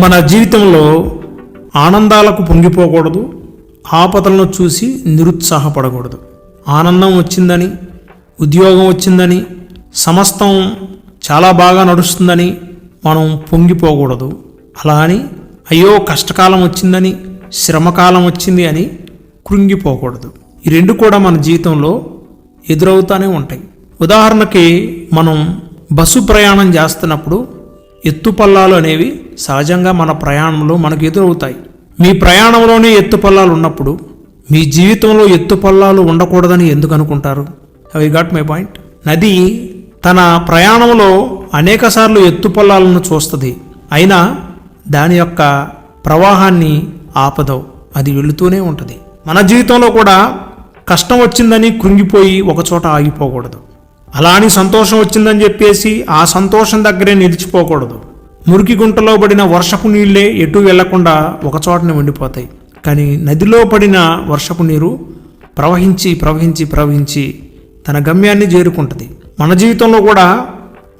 మన జీవితంలో ఆనందాలకు పొంగిపోకూడదు ఆపదలను చూసి నిరుత్సాహపడకూడదు. ఆనందం వచ్చిందని ఉద్యోగం వచ్చిందని సమస్తం చాలా బాగా నడుస్తుందని మనం పొంగిపోకూడదు. అలా అని అయ్యో కష్టకాలం వచ్చిందని శ్రమకాలం వచ్చింది అని కృంగిపోకూడదు. ఈ రెండు కూడా మన జీవితంలో ఎదురవుతూనే ఉంటాయి. ఉదాహరణకి మనం బస్సు ప్రయాణం చేస్తున్నప్పుడు ఎత్తుపల్లాలు అనేవి సహజంగా మన ప్రయాణంలో మనకు ఎదురవుతాయి. మీ ప్రయాణంలోనే ఎత్తుపల్లాలు ఉన్నప్పుడు మీ జీవితంలో ఎత్తుపల్లాలు ఉండకూడదని ఎందుకు అనుకుంటారు? అవి గాట్ మై పాయింట్ నది తన ప్రయాణంలో అనేకసార్లు ఎత్తుపల్లాలను చూస్తుంది. అయినా దాని యొక్క ప్రవాహాన్ని ఆపదవు. అది వెళుతూనే ఉంటుంది. మన జీవితంలో కూడా కష్టం వచ్చిందని కృంగిపోయి ఒకచోట ఆగిపోకూడదు. అలా అని సంతోషం వచ్చిందని చెప్పేసి ఆ సంతోషం దగ్గరే నిలిచిపోకూడదు. మురికి గుంటలో పడిన వర్షపు నీళ్ళే ఎటు వెళ్ళకుండా ఒకచోటనే ఉండిపోతాయి. కానీ నదిలో పడిన వర్షపు నీరు ప్రవహించి ప్రవహించి ప్రవహించి తన గమ్యాన్ని చేరుకుంటుంది. మన జీవితంలో కూడా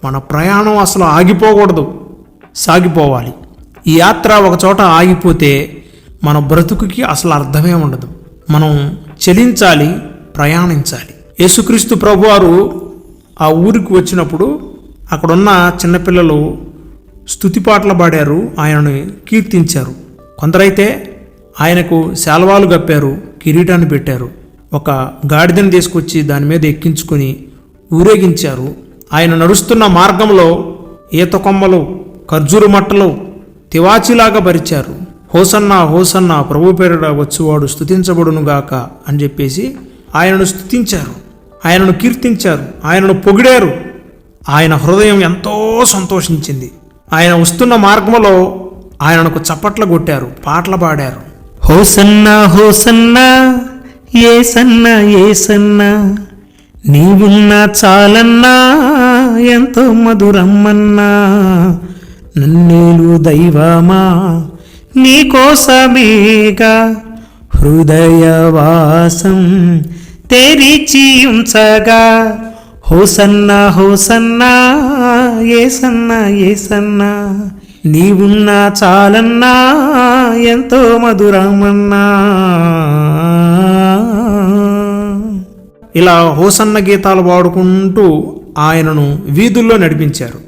మన ప్రయాణం అసలు ఆగిపోకూడదు. సాగిపోవాలి. ఈ యాత్ర ఒక చోట ఆగిపోతే మన బ్రతుకుకి అసలు అర్థమే ఉండదు. మనం చెలించాలి ప్రయాణించాలి. యేసుక్రీస్తు ప్రభువారు ఆ ఊరికి వచ్చినప్పుడు అక్కడున్న చిన్నపిల్లలు స్తుతిపాటలు పాడారు ఆయనను కీర్తించారు. కొందరైతే ఆయనకు శాల్వాలు గప్పారు కిరీటాన్ని పెట్టారు. ఒక గాడిదను తీసుకొచ్చి దాని మీద ఎక్కించుకొని ఊరేగించారు. ఆయన నడుస్తున్న మార్గంలో ఈత కొమ్మలు ఖర్జూరు మట్టలు తివాచిలాగా భరిచారు హోసన్న హోసన్న ప్రభు పేరుడ వచ్చువాడు స్థుతించబడునుగాక అని చెప్పేసి ఆయనను స్తుతించారు. ఆయనను కీర్తించారు ఆయనను పొగిడారు. ఆయన హృదయం ఎంతో సంతోషించింది. ఆయన వస్తున్న మార్గంలో ఆయనకు చప్పట్లు కొట్టారు పాటలు పాడారు. హోసన్నా హోసన్నా ఏసన్నా ఏసన్నా నీవున్నా చాలన్నా ఎంతో మధురమ్మన్నా నన్నేలు దైవమా నీకోసమేగా హృదయవాసం తెరిచి ఉంచగా హోసన్నా హోసన్నా ఏసన్నా ఏసన్నా నీవున్నా చాలన్నా ఎంతో మధురమన్నా. ఇలా హోసన్న గీతాలు పాడుకుంటూ ఆయనను వీధుల్లో నడిపించారు.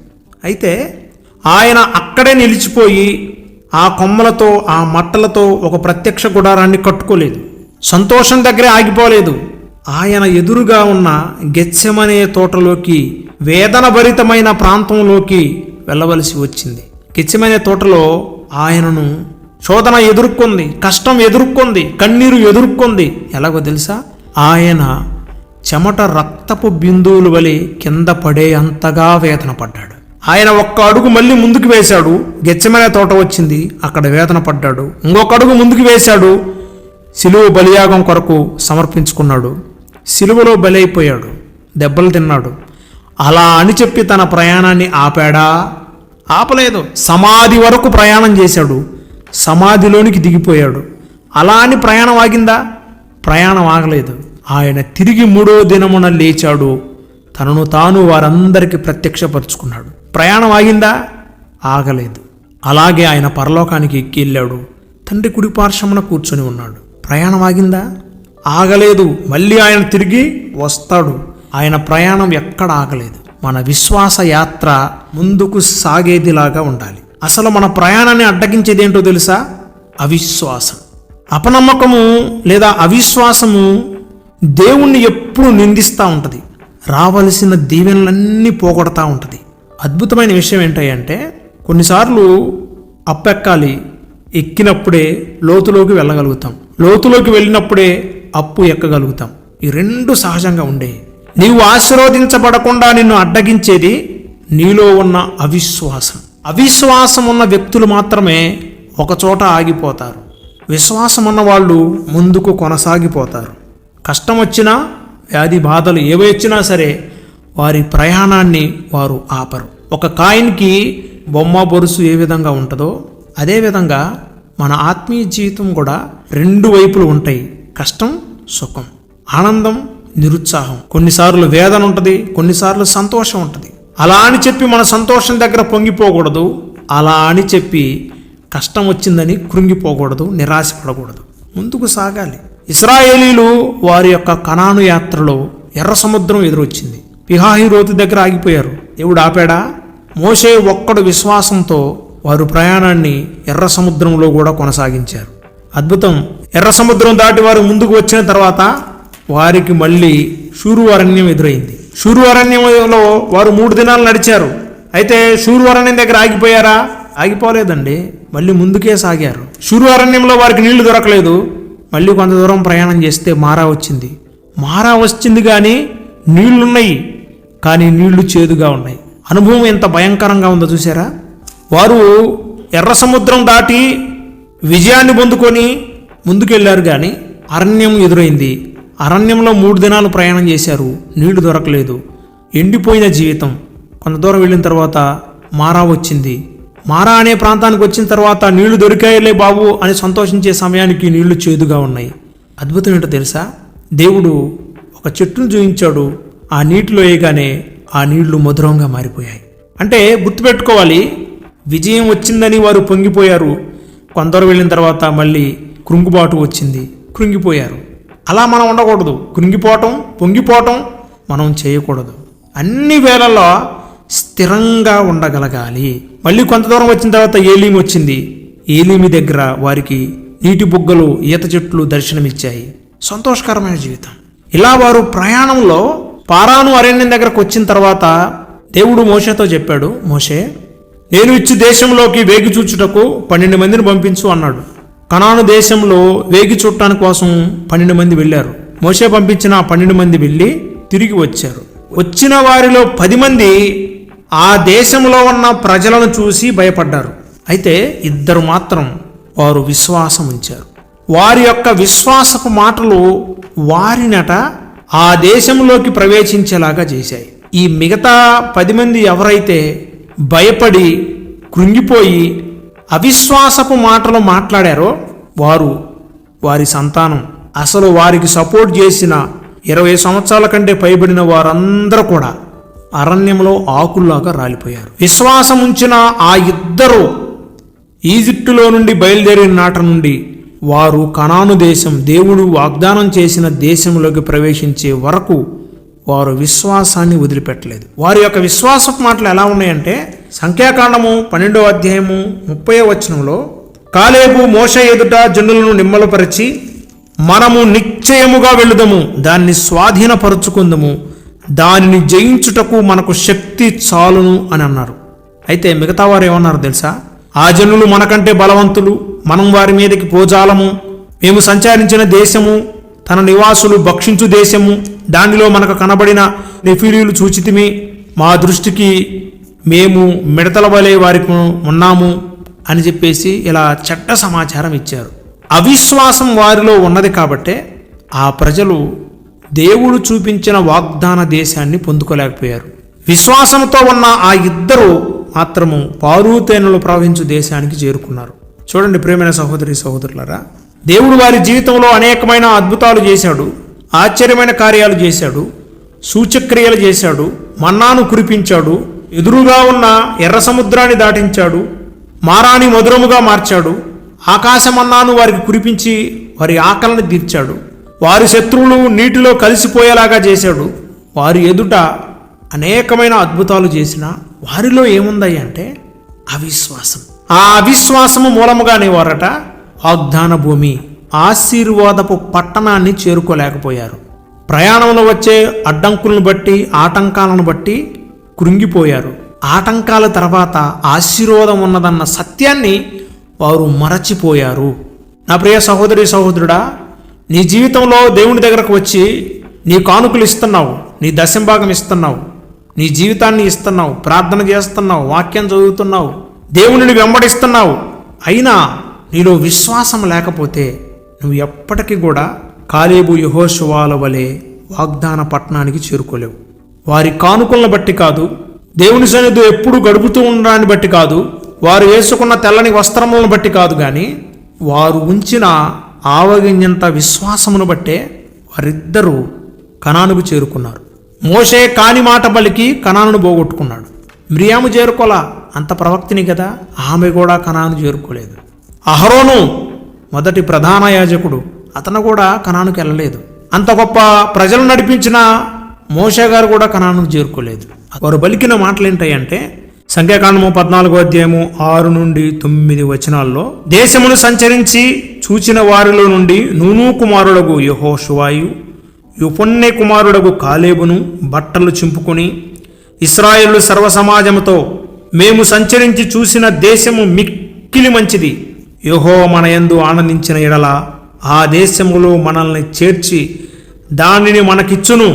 అయితే ఆయన అక్కడే నిలిచిపోయి ఆ కొమ్మలతో ఆ మట్టలతో ఒక ప్రత్యక్ష గుడారాన్ని కట్టుకోలేదు. సంతోషం దగ్గరే ఆగిపోలేదు. ఆయన ఎదురుగా ఉన్న గెచ్చమనే తోటలోకి వేదన భరితమైన ప్రాంతంలోకి వెళ్ళవలసి వచ్చింది. గెచ్చమనే తోటలో ఆయనను శోధన ఎదుర్కొంది కష్టం ఎదుర్కొంది కన్నీరు ఎదుర్కొంది. ఎలాగో తెలుసా? ఆయన చెమట రక్తపు బిందువులు వలె కింద పడే అంతగా వేదన పడ్డాడు ఆయన ఒక్క అడుగు మళ్ళీ ముందుకు వేశాడు గెచ్చమనే తోట వచ్చింది అక్కడ వేదన పడ్డాడు ఇంకొక అడుగు ముందుకు వేశాడు సిలువ బలియాగం కొరకు సమర్పించుకున్నాడు. సిలువలో బలైపోయాడు దెబ్బలు తిన్నాడు. అలా అని చెప్పి తన ప్రయాణాన్ని ఆపాడా? ఆపలేదు. సమాధి వరకు ప్రయాణం చేశాడు. సమాధిలోనికి దిగిపోయాడు. అలా అని ప్రయాణం ఆగిందా? ప్రయాణం ఆగలేదు. ఆయన తిరిగి మూడో దినమున లేచాడు. తనను తాను వారందరికీ ప్రత్యక్షపరుచుకున్నాడు. ప్రయాణం ఆగిందా? ఆగలేదు. అలాగే ఆయన పరలోకానికి ఎక్కి వెళ్ళాడు. తండ్రి కుడి పార్శ్వమున కూర్చొని ఉన్నాడు. ప్రయాణం ఆగిందా? ఆగలేదు. మళ్ళీ ఆయన తిరిగి వస్తాడు. ఆయన ప్రయాణం ఎక్కడ ఆగలేదు. మన విశ్వాస యాత్ర ముందుకు సాగేదిలాగా ఉండాలి. అసలు మన ప్రయాణాన్ని అడ్డగించేది ఏంటో తెలుసా? అవిశ్వాసం. అపనమ్మకము లేదా అవిశ్వాసము దేవుణ్ణి ఎప్పుడు నిందిస్తూ ఉంటుంది. రావలసిన దీవెనలన్నీ పోగొడతా ఉంటుంది. అద్భుతమైన విషయం ఏంటంటే కొన్నిసార్లు అప్పెక్కాలి. ఎక్కినప్పుడే లోతులోకి వెళ్ళగలుగుతాం. లోతులోకి వెళ్ళినప్పుడే అప్పు ఎక్కగలుగుతాం. ఈ రెండు సహజంగా ఉండే. నీవు ఆశీర్వదించబడకుండా నిన్ను అడ్డగించేది నీలో ఉన్న అవిశ్వాసం. అవిశ్వాసం ఉన్న వ్యక్తులు మాత్రమే ఒకచోట ఆగిపోతారు. విశ్వాసం ఉన్న వాళ్ళు ముందుకు కొనసాగిపోతారు. కష్టం వచ్చినా వ్యాధి బాధలు ఏవి వచ్చినా సరే వారి ప్రయాణాన్ని వారు ఆపరు. ఒక కాయిన్కి బొమ్మ బొరుసు ఏ విధంగా ఉంటుందో అదేవిధంగా మన ఆత్మీయ జీవితం కూడా రెండు వైపులు ఉంటాయి. కష్టం సుఖం ఆనందం నిరుత్సాహం. కొన్నిసార్లు వేదన ఉంటుంది కొన్నిసార్లు సంతోషం ఉంటుంది. అలా అని చెప్పి మన సంతోషం దగ్గర పొంగిపోకూడదు. అలా అని చెప్పి కష్టం వచ్చిందని కృంగిపోకూడదు నిరాశపడకూడదు. ముందుకు సాగాలి. ఇస్రాయేలీలు వారి యొక్క కణాను యాత్రలో ఎర్ర సముద్రం ఎదురొచ్చింది. పిహాహి రోతు దగ్గర ఆగిపోయారు. దేవుడు ఆపాడా? మోసే ఒక్కడు విశ్వాసంతో వారు ప్రయాణాన్ని ఎర్ర సముద్రంలో కూడా కొనసాగించారు. అద్భుతం ఎర్ర సముద్రం దాటి వారు ముందుకు వచ్చిన తర్వాత వారికి మళ్ళీ షూరు అరణ్యం ఎదురైంది. షూరు అరణ్యంలో వారు మూడు దినాలు నడిచారు. అయితే షూరు అరణ్యం దగ్గర ఆగిపోయారా? ఆగిపోలేదండి. మళ్ళీ ముందుకే సాగారు. షూరు అరణ్యంలో వారికి నీళ్ళు దొరకలేదు. మళ్ళీ కొంత దూరం ప్రయాణం చేస్తే మారా వచ్చింది. మారా వచ్చింది కానీ నీళ్ళున్నాయి. కానీ నీళ్ళు చేదుగా ఉన్నాయి. అనుభవం ఎంత భయంకరంగా ఉందో చూసారా వారు ఎర్ర సముద్రం దాటి విజయాన్ని పొందుకొని ముందుకెళ్ళారు కానీ అరణ్యం ఎదురైంది. అరణ్యంలో మూడు దినాలు ప్రయాణం చేశారు. నీళ్ళు దొరకలేదు. ఎండిపోయిన జీవితం. కొంత దూరం వెళ్ళిన తర్వాత మారా వచ్చింది. మారా అనే ప్రాంతానికి వచ్చిన తర్వాత నీళ్ళు దొరికాయలే బాబు అని సంతోషించే సమయానికి నీళ్ళు చేదుగా ఉన్నాయి. అద్భుతం ఏంటో తెలుసా? దేవుడు ఒక చెట్టును చూపించాడు ఆ నీటిలో వేయగానే ఆ నీళ్ళు మధురంగా మారిపోయాయి. అంటే గుర్తుపెట్టుకోవాలి విజయం వచ్చిందని వారు పొంగిపోయారు. కొందరు వెళ్ళిన తర్వాత మళ్ళీ కృంగుబాటు వచ్చింది. కృంగిపోయారు. అలా మనం ఉండకూడదు. కృంగిపోవటం పొంగిపోవటం మనం చేయకూడదు. అన్ని వేళల్లో స్థిరంగా ఉండగలగాలి. మళ్ళీ కొంత దూరం వచ్చిన తర్వాత ఏలీమి వచ్చింది. ఏలీమి దగ్గర వారికి నీటి బుగ్గలు ఈత చెట్లు దర్శనమిచ్చాయి. సంతోషకరమైన జీవితం. ఇలా వారు ప్రయాణంలో పారాను అరణ్యం దగ్గరకు వచ్చిన తర్వాత దేవుడు మోషేతో చెప్పాడు మోషే నేను ఇచ్చి దేశంలోకి వేగి చూచుటకు పన్నెండు మందిని పంపించు అన్నాడు. కణాను దేశంలో వేగి చుట్టాని కోసం పన్నెండు మంది వెళ్ళారు. మోసే పంపించిన పన్నెండు మంది వెళ్ళి తిరిగి వచ్చారు. వచ్చిన వారిలో పది మంది ఆ దేశంలో ఉన్న ప్రజలను చూసి భయపడ్డారు. అయితే ఇద్దరు మాత్రం వారు విశ్వాసం ఉంచారు. వారి యొక్క విశ్వాసపు మాటలు వారినట ఆ దేశంలోకి ప్రవేశించేలాగా చేశాయి. ఈ మిగతా పది మంది ఎవరైతే భయపడి కృంగిపోయి అవిశ్వాసపు మాటలు మాట్లాడారో వారు వారి సంతానం. అసలు వారికి సపోర్ట్ చేసిన ఇరవై సంవత్సరాల కంటే పైబడిన వారందరూ కూడా అరణ్యంలో ఆకుల్లాగా రాలిపోయారు. విశ్వాసం ఉంచిన ఆ ఇద్దరు ఈజిప్టులో నుండి బయలుదేరిన నాట నుండి వారు కణాను దేశం దేవుడు వాగ్దానం చేసిన దేశంలోకి ప్రవేశించే వరకు వారు విశ్వాసాన్ని వదిలిపెట్టలేదు. వారి యొక్క విశ్వాసపు మాటలు ఎలా ఉన్నాయంటే సంఖ్యాకాండము పన్నెండో అధ్యాయము ముప్పై వచనంలో కాలేబు మోష ఎదుట జనులను నిమ్మలపరిచి మనము నిశ్చయముగా వెళ్ళుదము దాన్ని స్వాధీనపరుచుకుందము దానిని జయించుటకు మనకు శక్తి చాలును అని అన్నారు. అయితే మిగతా వారు ఏమన్నారు తెలుసా? ఆ జనులు మనకంటే బలవంతులు మనం వారి మీదకి పోజాలము మేము సంచరించిన దేశము తన నివాసులు భక్షించు దేశము దానిలో మనకు కనబడిన నెఫీలీలు చూచితిమి మా దృష్టికి మేము మిడతల వలె వారికి ఉన్నాము అని చెప్పేసి ఇలా చట్ట సమాచారం ఇచ్చారు. అవిశ్వాసం వారిలో ఉన్నది కాబట్టే ఆ ప్రజలు దేవుడు చూపించిన వాగ్దాన దేశాన్ని పొందుకోలేకపోయారు. విశ్వాసంతో ఉన్న ఆ ఇద్దరు మాత్రము పారుతేనలు ప్రవహించు దేశానికి చేరుకున్నారు. చూడండి ప్రేమైన సహోదరి సహోదరులరా దేవుడు వారి జీవితంలో అనేకమైన అద్భుతాలు చేశాడు ఆశ్చర్యమైన కార్యాలు చేశాడు సూచక్రియలు చేశాడు మన్నాను కురిపించాడు ఎదురుగా ఉన్న ఎర్ర సముద్రాన్ని దాటించాడు. మారాని మధురముగా మార్చాడు. ఆకాశమన్నాను వారికి కురిపించి వారి ఆకలిని తీర్చాడు. వారి శత్రువులు నీటిలో కలిసిపోయేలాగా చేశాడు. వారి ఎదుట అనేకమైన అద్భుతాలు చేసిన వారిలో ఏముందయ్య అంటే అవిశ్వాసం. ఆ అవిశ్వాసము మూలముగానే వారట వాగ్దాన భూమి. ఆశీర్వాదపు పట్టణాన్ని చేరుకోలేకపోయారు. ప్రయాణంలో వచ్చే అడ్డంకులను బట్టి ఆటంకాలను బట్టి కృంగిపోయారు. ఆటంకాల తర్వాత ఆశీర్వాదం ఉన్నదన్న సత్యాన్ని వారు మరచిపోయారు. నా ప్రియ సహోదరి సహోదరుడా నీ జీవితంలో దేవుని దగ్గరకు వచ్చి నీ కానుకలు ఇస్తున్నావు నీ దశంభాగం ఇస్తున్నావు నీ జీవితాన్ని ఇస్తున్నావు ప్రార్థన చేస్తున్నావు వాక్యం చదువుతున్నావు దేవునిని వెంబడిస్తున్నావు. అయినా నీలో విశ్వాసం లేకపోతే నువ్వు ఎప్పటికీ కూడా కాలేబు యహోశువాల వలె వాగ్దాన పట్టణానికి చేరుకోలేవు. వారి కానుకలను బట్టి కాదు దేవుని సన్నిధి ఎప్పుడు గడుపుతూ ఉండడాన్ని బట్టి కాదు వారు వేసుకున్న తెల్లని వస్త్రములను బట్టి కాదు కానీ వారు ఉంచిన ఆవగింజంత విశ్వాసమును బట్టే వారిద్దరూ కణానుకు చేరుకున్నారు. మోషే కాని మాట పలికి కణాను పోగొట్టుకున్నాడు. మిరియాము చేరుకోలా? అంత ప్రవక్తిని కదా ఆమె కూడా కణాను చేరుకోలేదు. అహరోను మొదటి ప్రధాన యాజకుడు అతను కూడా కణానికి వెళ్ళలేదు. అంత గొప్ప ప్రజలు నడిపించిన మోషే గారు కూడా కణానికి చేరుకోలేదు. వారు బలికిన మాటలు ఏంటంటే సంఖ్యాకాండము పద్నాలుగో అధ్యాయము ఆరు నుండి తొమ్మిది వచనాల్లో దేశమును సంచరించి చూచిన వారిలో నుండి నూను కుమారుడగు యహోషువాయు యుపొన్నె కుమారుడగు కాలేబును బట్టలు చింపుకొని ఇస్రాయేలు సర్వసమాజముతో మేము సంచరించి చూసిన దేశము మిక్కిలి మంచిది. యహో మన యందు ఆనందించిన ఎడల ఆ దేశములో మనల్ని చేర్చి దానిని మనకిచ్చును.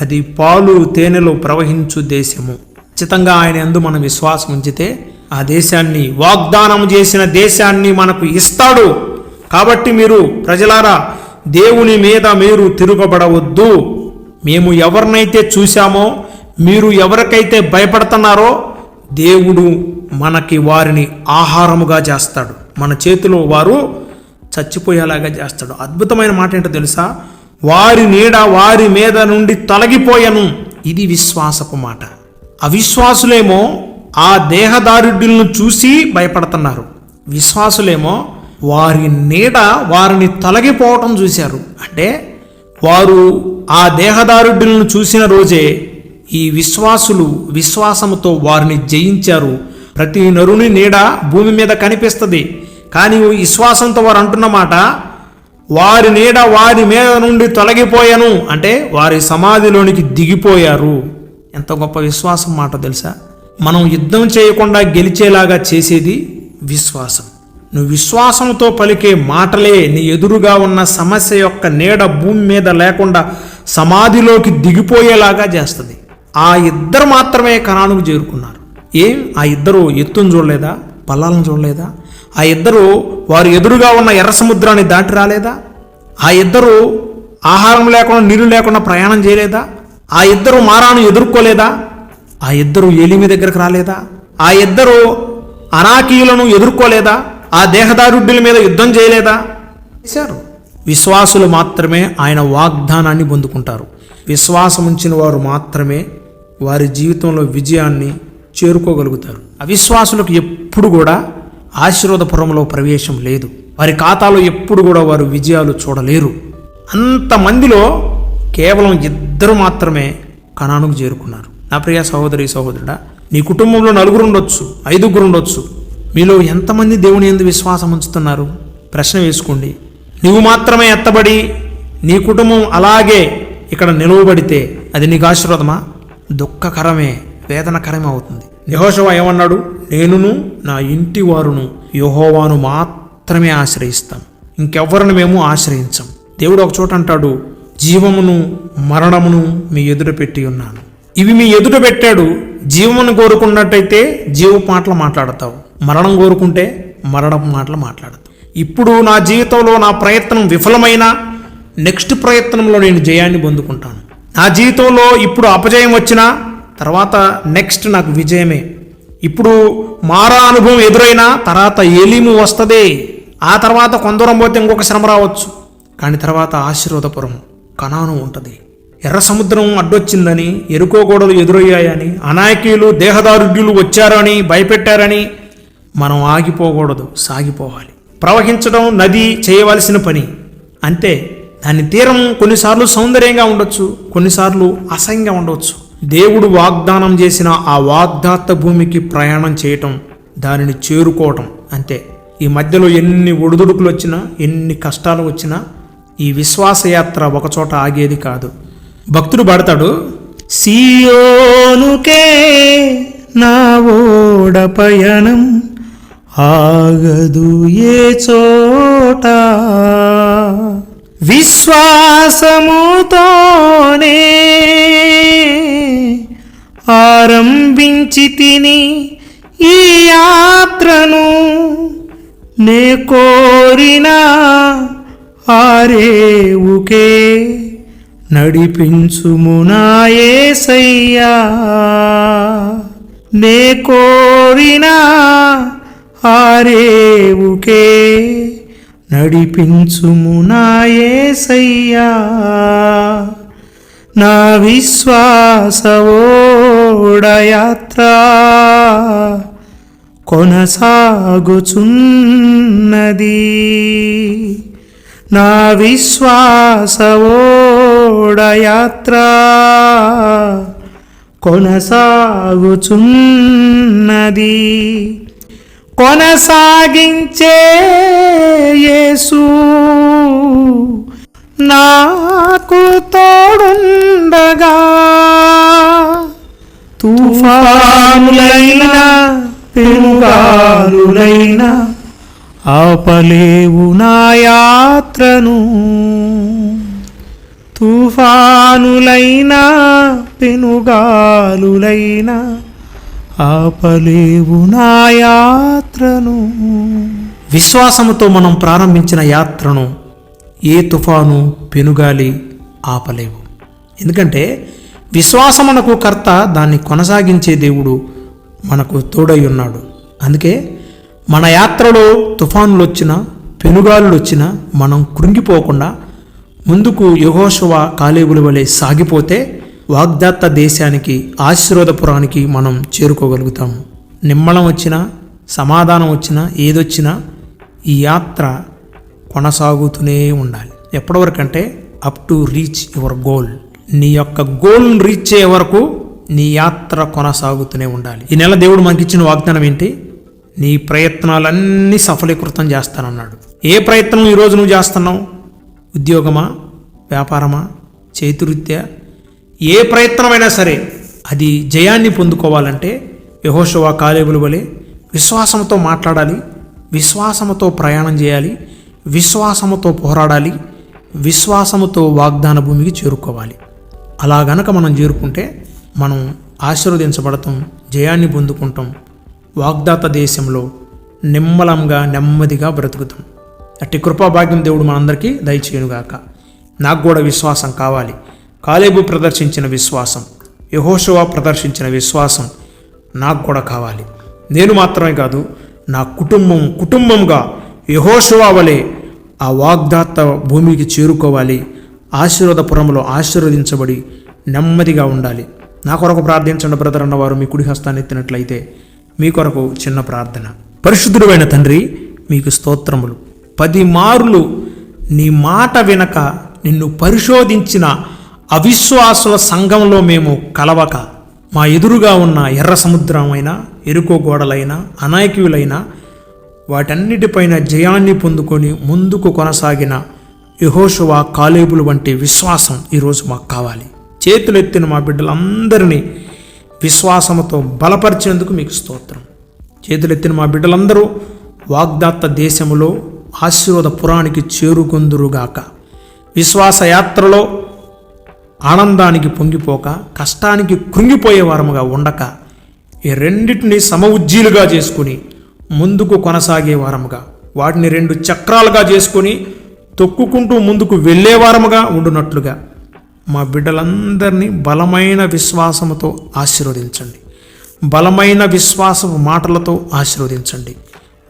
అది పాలు తేనెలో ప్రవహించు దేశము. ఖచ్చితంగా ఆయన యందు మనం విశ్వాసం ఉంచితే ఆ దేశాన్ని వాగ్దానం చేసిన దేశాన్ని మనకు ఇస్తాడు. కాబట్టి మీరు ప్రజలారా దేవుని మీద మీరు తిరుగబడవద్దు. మేము ఎవరినైతే చూశామో మీరు ఎవరికైతే భయపడుతున్నారో దేవుడు మనకి వారిని ఆహారముగా చేస్తాడు. మన చేతిలో వారు చచ్చిపోయేలాగా చేస్తాడు. అద్భుతమైన మాట ఏంటో తెలుసా? వారి నీడ వారి మీద నుండి తొలగిపోయను. ఇది విశ్వాసపు మాట. అవిశ్వాసులేమో ఆ దేహదారుడ్యులను చూసి భయపడుతున్నారు. విశ్వాసులేమో వారి నీడ వారిని తొలగిపోవటం చూశారు. అంటే వారు ఆ దేహదారుడ్యులను చూసిన రోజే ఈ విశ్వాసులు విశ్వాసముతో వారిని జయించారు. ప్రతి నరుని నీడ భూమి మీద కనిపిస్తుంది. కానీ విశ్వాసంతో వారు అంటున్న మాట వారి నీడ వారి మీద నుండి తొలగిపోయాను. అంటే వారి సమాధిలోనికి దిగిపోయారు. ఎంత గొప్ప విశ్వాసం మాట తెలుసా? మనం యుద్ధం చేయకుండా గెలిచేలాగా చేసేది విశ్వాసం. నువ్వు విశ్వాసంతో పలికే మాటలే నీ ఎదురుగా ఉన్న సమస్య యొక్క నీడ భూమి మీద లేకుండా సమాధిలోకి దిగిపోయేలాగా చేస్తుంది. ఆ ఇద్దరు మాత్రమే కణానికి చేరుకున్నారు. ఏం? ఆ ఇద్దరు ఎత్తును చూడలేదా? పల్లాలను చూడలేదా? ఆ ఇద్దరు వారు ఎదురుగా ఉన్న ఎర్ర సముద్రాన్ని దాటి రాలేదా? ఆ ఇద్దరు ఆహారం లేకుండా నీళ్ళు లేకుండా ప్రయాణం చేయలేదా? ఆ ఇద్దరు మారాను ఎదుర్కోలేదా? ఆ ఇద్దరు ఏలిమి దగ్గరకు రాలేదా? ఆ ఇద్దరు అనాకీయులను ఎదుర్కోలేదా? ఆ దేహదారుడ్యుల మీద యుద్ధం చేయలేదా? చేశారు. విశ్వాసులు మాత్రమే ఆయన వాగ్దానాన్ని పొందుకుంటారు. విశ్వాసం ఉంచిన వారు మాత్రమే వారి జీవితంలో విజయాన్ని చేరుకోగలుగుతారు. అవిశ్వాసులకు ఎప్పుడు కూడా ఆశీర్వాదపురంలో ప్రవేశం లేదు. వారి ఖాతాలో ఎప్పుడు కూడా వారు విజయాలు చూడలేరు. అంతమందిలో కేవలం ఇద్దరు మాత్రమే కణానుకు చేరుకున్నారు. నా ప్రియ సహోదరి సహోదరుడా నీ కుటుంబంలో నలుగురు ఉండొచ్చు ఐదుగురు ఉండొచ్చు. మీలో ఎంతమంది దేవుని ఎందు విశ్వాసం ఉంచుతున్నారు? ప్రశ్న వేసుకోండి. నువ్వు మాత్రమే ఎత్తబడి నీ కుటుంబం అలాగే ఇక్కడ నిలువబడితే అది నీకు ఆశీర్వాదమా? దుఃఖకరమే వేదనకరమే అవుతుంది. నిహోషవ ఏమన్నాడు? నేనును నా ఇంటి వారును యహోవాను మాత్రమే ఆశ్రయిస్తాం. ఇంకెవ్వరిని మేము ఆశ్రయించం. దేవుడు ఒక చోట అంటాడు జీవమును మరణమును మీ ఎదుట పెట్టి ఉన్నాను. ఇవి మీ ఎదుట పెట్టాడు జీవమును కోరుకున్నట్టయితే జీవ మాటలు మాట్లాడతావు. మరణం కోరుకుంటే మరణం మాటలు మాట్లాడతావు. ఇప్పుడు నా జీవితంలో నా ప్రయత్నం విఫలమైన నెక్స్ట్ ప్రయత్నంలో నేను జయాన్ని పొందుకుంటాను. నా జీవితంలో ఇప్పుడు అపజయం వచ్చినా తర్వాత నెక్స్ట్ నాకు విజయమే. ఇప్పుడు మారా అనుభవం ఎదురైనా తర్వాత ఎలిము వస్తుంది. ఆ తర్వాత కొందరం పోతే ఇంకొక శ్రమ రావచ్చు. కానీ తర్వాత ఆశీర్వాదపురం కణాను ఉంటుంది. ఎర్ర సముద్రం అడ్డొచ్చిందని ఎరుకో గోడలు ఎదురయ్యాయని అనాయకీయులు దేహదారుడ్యులు వచ్చారని భయపెట్టారని మనం ఆగిపోకూడదు సాగిపోవాలి. ప్రవహించడం నది చేయవలసిన పని. అంతే దాని తీరం కొన్నిసార్లు సౌందర్యంగా ఉండొచ్చు కొన్నిసార్లు అసహ్యంగా ఉండవచ్చు దేవుడు వాగ్దానం చేసిన ఆ వాగ్దాత్త భూమికి ప్రయాణం చేయటం దానిని చేరుకోవటం అంతే. ఈ మధ్యలో ఎన్ని ఒడిదుడుకులు వచ్చినా ఎన్ని కష్టాలు వచ్చినా ఈ విశ్వాసయాత్ర ఒకచోట ఆగేది కాదు. భక్తుడు పడతాడు సియోనుకే నా ఓడ పయనం ఆగదు ఏ చోట? విశ్వాసముతోనే ఆరంభించి తిని ఈ యాత్రను నే కోరిన ఆరేవుకే నడిపించుమునాయేసయ్యా నే కోరిన ఆరేవుకే నడిపించుమునాయేసయ్యా నా విశ్వాసవోడయాత్ర. కొనసాగుచున్నది. నా విశ్వాసవోడయాత్ర. కొనసాగుచున్నది. కొనసాగించే యేసు. నాకు తోడుండగా తుఫానులైన పెనుగాలులైన ఆపలేవు నా యాత్రను. తుఫానులైన పెనుగాలులైన ఆపలేవు నా యాత్రను. విశ్వాసముతో మనం ప్రారంభించిన యాత్రను ఏ తుఫాను పెనుగాలి ఆపలేవు. ఎందుకంటే విశ్వాసమునకు కర్త దాన్ని కొనసాగించే దేవుడు మనకు తోడై ఉన్నాడు అందుకే మన యాత్రలో తుఫానులు వచ్చినా పెనుగాలులు వచ్చినా మనం కృంగిపోకుండా ముందుకు యహోశవ కాలేబుల వలె సాగిపోతే వాగ్దాత్త దేశానికి ఆశీర్వాదపురానికి మనం చేరుకోగలుగుతాము నిమ్మళం వచ్చినా సమాధానం వచ్చినా ఏదొచ్చినా ఈ యాత్ర కొనసాగుతూనే ఉండాలి. ఎప్పటివరకంటే up to reach your goal నీ యొక్క గోల్ని రీచ్ అయ్యే వరకు నీ యాత్ర కొనసాగుతూనే ఉండాలి. ఈ నెల దేవుడు మనకి ఇచ్చిన వాగ్దానం ఏంటి? నీ ప్రయత్నాలన్నీ సఫలీకృతం చేస్తానన్నాడు. ఏ ప్రయత్నం ఈరోజు నువ్వు చేస్తున్నావు? ఉద్యోగమా? వ్యాపారమా? చేతివృత్యా ఏ ప్రయత్నమైనా సరే అది జయాన్ని పొందుకోవాలంటే యహోశవ కాలేబుల వలె విశ్వాసంతో మాట్లాడాలి విశ్వాసముతో ప్రయాణం చేయాలి విశ్వాసముతో పోరాడాలి విశ్వాసముతో వాగ్దాన భూమికి చేరుకోవాలి. అలా గనక మనం చేరుకుంటే మనం ఆశీర్వదించబడతాం జయాన్ని పొందుకుంటాం వాగ్దాత దేశంలో నిమ్మలంగా నెమ్మదిగా బ్రతుకుతాం. అట్టి కృపాభాగ్యం దేవుడు మనందరికీ దయచేయునుగాక. నాకు కూడా విశ్వాసం కావాలి. కాలేబు ప్రదర్శించిన విశ్వాసం యహోషువా ప్రదర్శించిన విశ్వాసం నాకు కూడా కావాలి. నేను మాత్రమే కాదు నా కుటుంబం కుటుంబంగా యహోషువా వలె ఆ వాగ్దాత భూమికి చేరుకోవాలి ఆశీర్వాదపురంలో ఆశీర్వదించబడి నెమ్మదిగా ఉండాలి. నా కొరకు ప్రార్థించండి బ్రదర్ అన్నవారు మీ కుడి హస్తాన్ని ఎత్తినట్లయితే మీ కొరకు చిన్న ప్రార్థన. పరిశుద్ధుడైన తండ్రి మీకు స్తోత్రములు. పది మారులు నీ మాట వినక నిన్ను పరిశోధించిన అవిశ్వాసుల సంఘంలో మేము కలవక మా ఎదురుగా ఉన్న ఎర్ర సముద్రమైన ఎరుకో గోడలైన అనాయకులైన వాటన్నిటిపైన జయాన్ని పొందుకొని ముందుకు కొనసాగిన యహోషువా కాలేబులు వంటి విశ్వాసం ఈరోజు మాకు కావాలి. చేతులెత్తిన మా బిడ్డలందరినీ విశ్వాసముతో బలపరిచేందుకు మీకు స్తోత్రం. చేతులెత్తిన మా బిడ్డలందరూ వాగ్దాత్త దేశములో ఆశీర్వాద పురానికి చేరుకుందురుగాక. విశ్వాసయాత్రలో ఆనందానికి పొంగిపోక కష్టానికి కృంగిపోయే వారముగా ఉండక ఈ రెండింటిని సమఉజ్జీలుగా చేసుకుని ముందుకు కొనసాగే వారముగా వాటిని రెండు చక్రాలుగా చేసుకొని తొక్కుకుంటూ ముందుకు వెళ్ళే వారముగా ఉండునట్లుగా మా బిడ్డలందరినీ బలమైన విశ్వాసముతో ఆశీర్వదించండి. బలమైన విశ్వాసపు మాటలతో ఆశీర్వదించండి.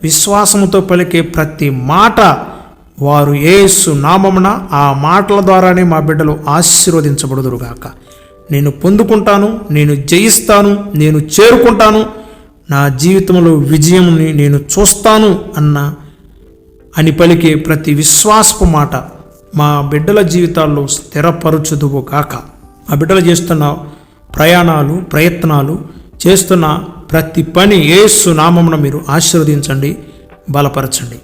విశ్వాసముతో పలికే ప్రతి మాట వారు ఏసు నామమున ఆ మాటల ద్వారానే మా బిడ్డలు ఆశీర్వదించబడుదురుగాక. నేను పొందుకుంటాను నేను జయిస్తాను నేను చేరుకుంటాను నా జీవితంలో విజయంని నేను చూస్తాను అన్న అని పలికే ప్రతి విశ్వాసపు మాట మా బిడ్డల జీవితాల్లో స్థిరపరచుదువు కాక మా బిడ్డలు చేస్తున్న ప్రయాణాలు ప్రయత్నాలు చేస్తున్న ప్రతి పని ఏసు నామమున మీరు ఆశీర్వదించండి బలపరచండి.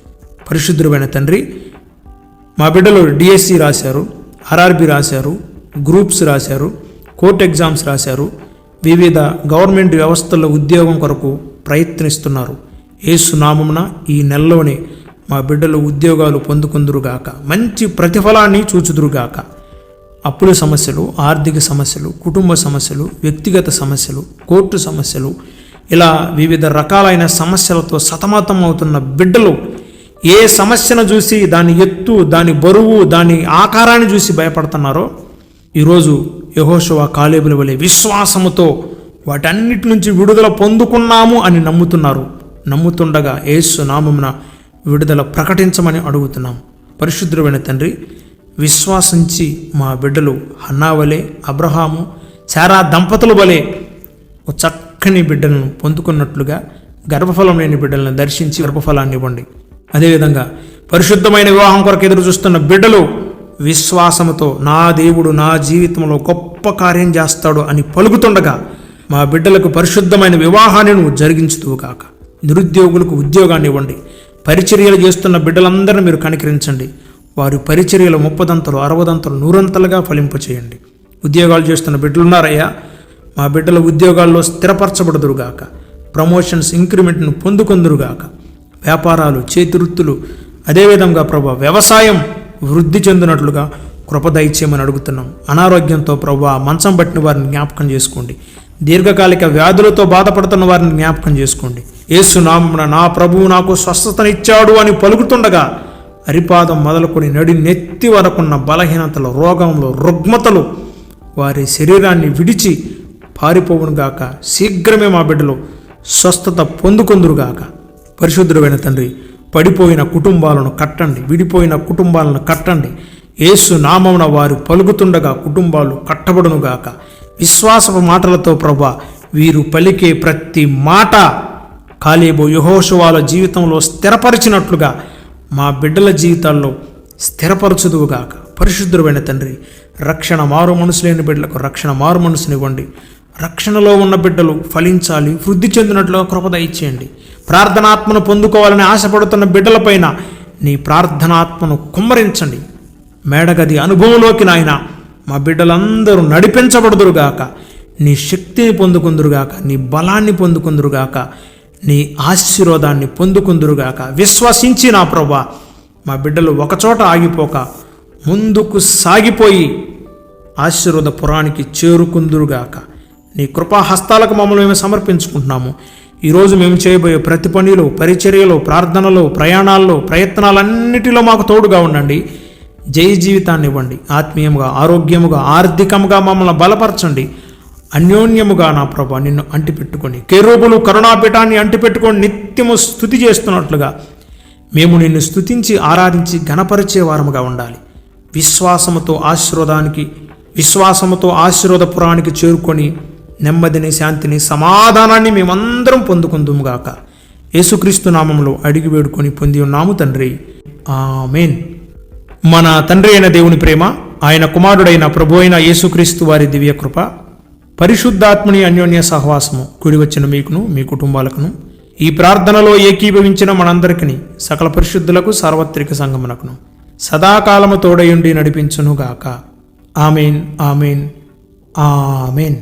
పరిశుద్ధుడైన తండ్రి మా బిడ్డలు డిఎస్సి రాశారు ఆర్ఆర్బి రాశారు గ్రూప్స్ రాశారు కోర్ట్ ఎగ్జామ్స్ రాశారు వివిధ గవర్నమెంట్ వ్యవస్థల్లో ఉద్యోగం కొరకు ప్రయత్నిస్తున్నారు. ఏసునామమున ఈ నెలలోనే మా బిడ్డలు ఉద్యోగాలు పొందుకుందురుగాక మంచి ప్రతిఫలాన్ని చూచుదురుగాక. అప్పుల సమస్యలు ఆర్థిక సమస్యలు కుటుంబ సమస్యలు వ్యక్తిగత సమస్యలు కోర్టు సమస్యలు ఇలా వివిధ రకాలైన సమస్యలతో సతమతం అవుతున్న బిడ్డలు ఏ సమస్యను చూసి దాని ఎత్తు దాని బరువు దాని ఆకారాన్ని చూసి భయపడుతున్నారో ఈరోజు యహోశవ కాలేబుల వలె విశ్వాసముతో వాటన్నిటి నుంచి విడుదల పొందుకున్నాము అని నమ్ముతున్నారు. నమ్ముతుండగా ఏసు నామమున విడుదల ప్రకటించమని అడుగుతున్నాం. పరిశుద్ధుడైన తండ్రి విశ్వాసించి మా బిడ్డలు హన్నావలే అబ్రహాము చారా దంపతుల వలె ఓ చక్కని బిడ్డలను పొందుకున్నట్లుగా గర్భఫలం లేని బిడ్డలను దర్శించి గర్భఫలాన్ని ఇవ్వండి. అదేవిధంగా పరిశుద్ధమైన వివాహం కొరకు ఎదురు చూస్తున్న బిడ్డలు విశ్వాసముతో నా దేవుడు నా జీవితంలో గొప్ప కార్యం చేస్తాడు అని పలుకుతుండగా మా బిడ్డలకు పరిశుద్ధమైన వివాహాన్ని నువ్వు జరిగించుదువు కాక నిరుద్యోగులకు ఉద్యోగాన్ని ఇవ్వండి. పరిచర్యలు చేస్తున్న బిడ్డలందరినీ మీరు కనికరించండి. వారి పరిచర్యలు ముప్పదంతలు అరవదంతలు నూరంతలుగా ఫలింపచేయండి ఉద్యోగాలు చేస్తున్న బిడ్డలున్నారయ్యా మా బిడ్డల ఉద్యోగాల్లో స్థిరపరచబడుదురుగాక ప్రమోషన్స్ ఇంక్రిమెంట్ను పొందుకొందురుగాక వ్యాపారాలు చేతివృత్తులు అదేవిధంగా ప్రభా వ్యవసాయం వృద్ధి చెందినట్లుగా కృప అడుగుతున్నాం. అనారోగ్యంతో ప్రభా మంచం పట్టిన వారిని జ్ఞాపకం చేసుకోండి. దీర్ఘకాలిక వ్యాధులతో బాధపడుతున్న వారిని జ్ఞాపకం చేసుకోండి. యేసు నా నా ప్రభువు నాకు స్వస్థతనిచ్చాడు అని పలుకుతుండగా అరిపాదం మొదలుకొని నడి నెత్తి వరకున్న బలహీనతలు రోగంలో రుగ్మతలు వారి శరీరాన్ని విడిచి పారిపోవునుగాక శీఘ్రమే మా బిడ్డలు స్వస్థత పొందుకుందురుగాక. పరిశుద్ధుడైన తండ్రి పడిపోయిన కుటుంబాలను కట్టండి విడిపోయిన కుటుంబాలను కట్టండి. ఏసు నామమున వారు పలుకుతుండగా కుటుంబాలు కట్టబడునుగాక విశ్వాసపు మాటలతో ప్రభా వీరు పలికే ప్రతి మాట కాలేబో యహోషువాల జీవితంలో స్థిరపరిచినట్లుగా మా బిడ్డల జీవితాల్లో స్థిరపరచుదువుగాక పరిశుద్ధుడైన తండ్రి రక్షణ మారు మనసు లేని బిడ్డలకు రక్షణ మారు మనసునివ్వండి. రక్షణలో ఉన్న బిడ్డలు ఫలించాలి వృద్ధి చెందినట్లు కృపద ఇచ్చేయండి ప్రార్థనాత్మను పొందుకోవాలని ఆశపడుతున్న బిడ్డలపైన నీ ప్రార్థనాత్మను కుమ్మరించండి. మేడగది అనుభవంలోకి నాయన మా బిడ్డలందరూ నడిపించబడుదురుగాక. నీ శక్తిని పొందుకుందురుగాక నీ బలాన్ని పొందుకుందురుగాక నీ ఆశీర్వాదాన్ని పొందుకుందురుగాక. విశ్వసించి నా ప్రభా మా బిడ్డలు ఒకచోట ఆగిపోక ముందుకు సాగిపోయి ఆశీర్వాద పురానికి చేరుకుందురుగాక. నీ కృపా హస్తాలకు మమ్మల్ని మేము సమర్పించుకుంటున్నాము. ఈరోజు మేము చేయబోయే ప్రతి పనిలో పరిచర్యలో ప్రార్థనలో ప్రయాణాల్లో ప్రయత్నాలన్నిటిలో మాకు తోడుగా ఉండండి. జై జీవితాన్ని ఇవ్వండి. ఆత్మీయముగా ఆరోగ్యముగా ఆర్థికముగా మమ్మల్ని బలపరచండి. అన్యోన్యముగా నా ప్రభా నిన్ను అంటిపెట్టుకొని కెరూబులు కరుణాపీఠాన్ని అంటిపెట్టుకొని నిత్యము స్థుతి చేస్తున్నట్లుగా మేము నిన్ను స్థుతించి ఆరాధించి గణపరిచే వారముగా ఉండాలి. విశ్వాసముతో ఆశీర్వాదానికి విశ్వాసముతో ఆశీర్వాదపురానికి చేరుకొని నెమ్మదిని శాంతిని సమాధానాన్ని మేమందరం పొందుకుందుముగాక యేసుక్రీస్తు నామంలో అడిగి వేడుకొని పొంది ఉన్నాము తండ్రి. ఆమెన్. మన తండ్రి అయిన దేవుని ప్రేమ ఆయన కుమారుడైన ప్రభు అయిన యేసుక్రీస్తు వారి దివ్య కృప పరిశుద్ధాత్మని అన్యోన్య సహవాసము కుడి వచ్చిన మీకును మీ కుటుంబాలకును ఈ ప్రార్థనలో ఏకీభవించిన మనందరికీ సకల పరిశుద్ధులకు సార్వత్రిక సంగమునకును సదాకాలము తోడయుండి నడిపించునుగాక. Amen amen amen.